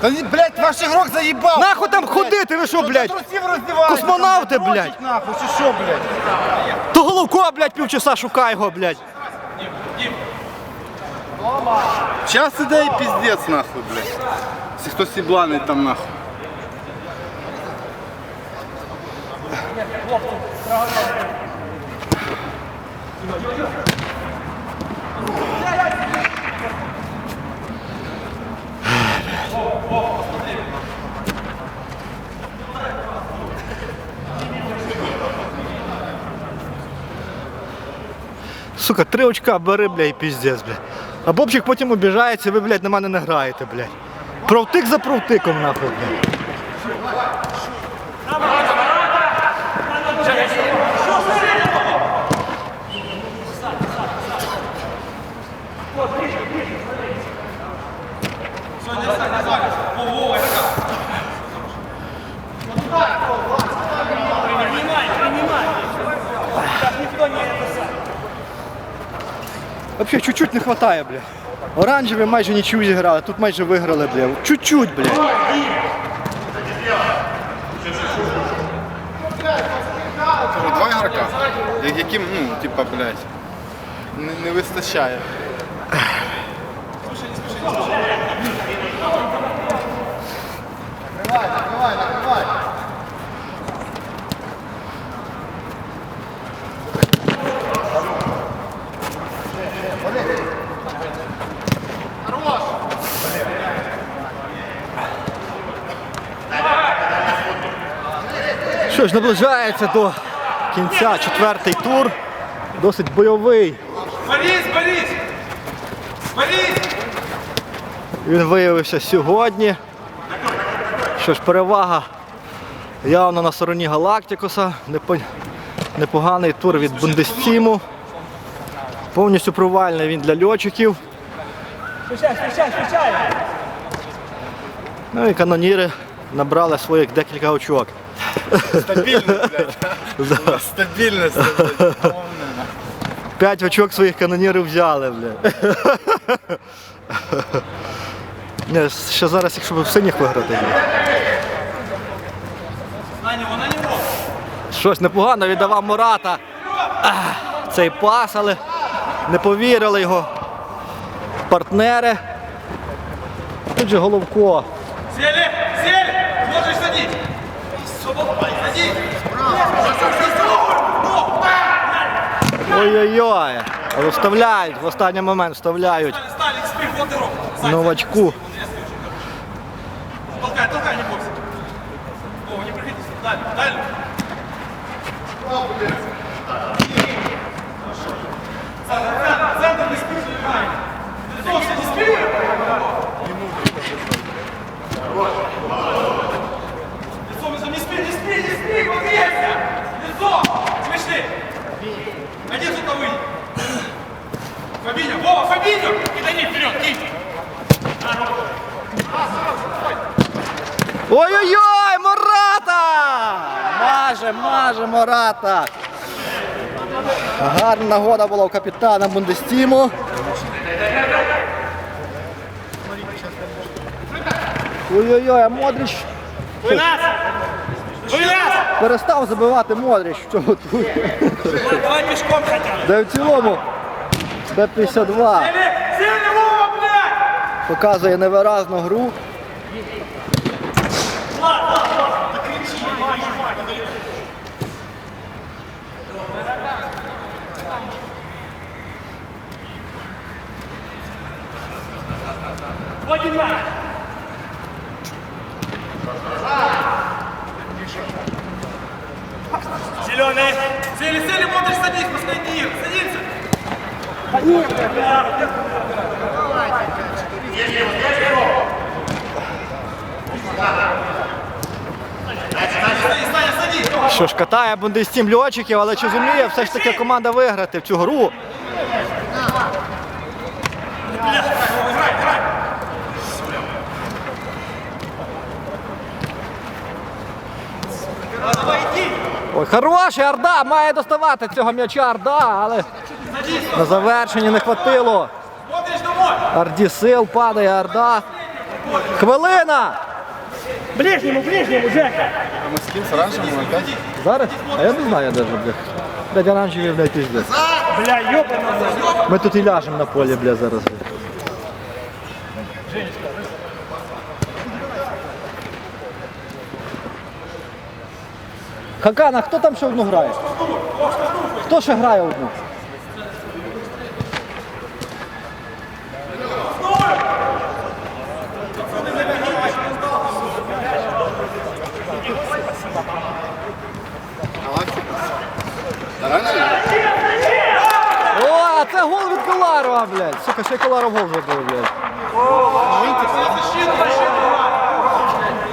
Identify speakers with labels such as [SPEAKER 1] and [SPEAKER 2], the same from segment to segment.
[SPEAKER 1] Та ні, блядь, ваш ігрок заїбав.
[SPEAKER 2] Нахуй там ходити, ви що, блядь?
[SPEAKER 1] Трусів роздіваєте.
[SPEAKER 2] Космонавти,
[SPEAKER 1] там,
[SPEAKER 2] блядь.
[SPEAKER 1] дрочить Нахуй, чи що, блядь?
[SPEAKER 2] То Головко, блядь, півчаса шукай його, блядь.
[SPEAKER 1] Час іде і піздець, нахуй, блядь. Якщо хтось сібланий там, нахуй.
[SPEAKER 2] Сука, три очка бери, блядь, і піздець, блядь. А Бобчик потім обіжається, ви, блядь, на мене не граєте, блядь. Провтик за провтиком, нахуй, блядь. Вообще чуть-чуть не хватає, блядь. Оранжеві майже нічого зіграли, тут майже виграли, блядь. Чуть-чуть, блядь.
[SPEAKER 1] Два ігрока, яким, ну, типа, блядь, не, не вистачає.
[SPEAKER 2] Що ж, наближається до кінця четвертий тур. Досить бойовий.
[SPEAKER 3] Борис, Борис! Борис!
[SPEAKER 2] Він виявився сьогодні. Що ж, перевага явно на стороні Галактикуса. Непоганий тур від Бундестіму. Повністю провальний він для льотчиків. Ну і каноніри набрали своїх декілька очок.
[SPEAKER 1] Стабільність, блядь. Стабільність, блядь.
[SPEAKER 2] П'ять очок своїх канонірів взяли, бля. Ні, ще зараз, якщо б в синіх виграти. Бля.
[SPEAKER 3] На него, на него!
[SPEAKER 2] Щось непогано віддавав Мурата. Ах, Цей пас, але не повірили його партнери. Тут же Головко.
[SPEAKER 3] Сели! Сели! Смотришь, садись! Свободно! Садись!
[SPEAKER 2] Ой-ой-ой. Вставляють, в останній момент вставляють новачку.
[SPEAKER 3] Один сюда выйди! Фабинho, Вова, Фабинho! И гони вперед, кинь!
[SPEAKER 2] Ой-ой-ой, Мурата! Маже, маже Мурата. Гарна нагода була у капітана Бундестіму. Ой-ой-ой, а Модріч
[SPEAKER 3] Вынос! Вынос!
[SPEAKER 2] перестав забивати Модріч. Що тут?
[SPEAKER 3] Давай пешком хотя бы.
[SPEAKER 2] Де в цілому Б-52
[SPEAKER 3] Сели, сели, Вова, блядь!
[SPEAKER 2] показує невиразну гру.
[SPEAKER 3] Зеленый! Сели, сели, Модрич, садись, последний их, садись!
[SPEAKER 2] Що ж, катає Бундестім льотчиків, але чи зуміє все ж таки команда виграти в цю гру?
[SPEAKER 3] Давай, иди!
[SPEAKER 2] Ой, хороший Арда, має доставати цього м'яча Арда, але на завершенні не хватило. Арді сил падає Арда. Хвилина!
[SPEAKER 4] Ближнему, ближнему, Жека!
[SPEAKER 1] А ми з ким? З оранжевим опять?
[SPEAKER 2] Зараз? А я не знаю даже, блядь. Блядь, оранжеві, блядь, пиздец.
[SPEAKER 4] Бля, ёбаный.
[SPEAKER 2] Ми тут і ляжемо на полі, блядь, зараз. блядь. Хакан, а хто там ще одну грає? Хто ще грає одну? О, а це гол від Коларова, блядь. Сука, ще й Коларов гол забив, блядь.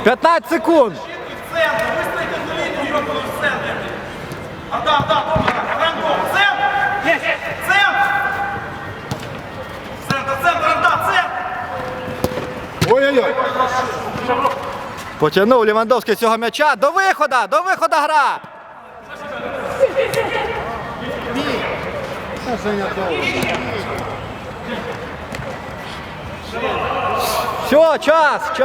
[SPEAKER 2] 15 секунд.
[SPEAKER 3] Центр! Центр! Центр, центр, центр!
[SPEAKER 1] Ой-ой-ой.
[SPEAKER 2] Потягнув Лівандовський цього м'яча. До виходу, до виходу гра. Все, час, час.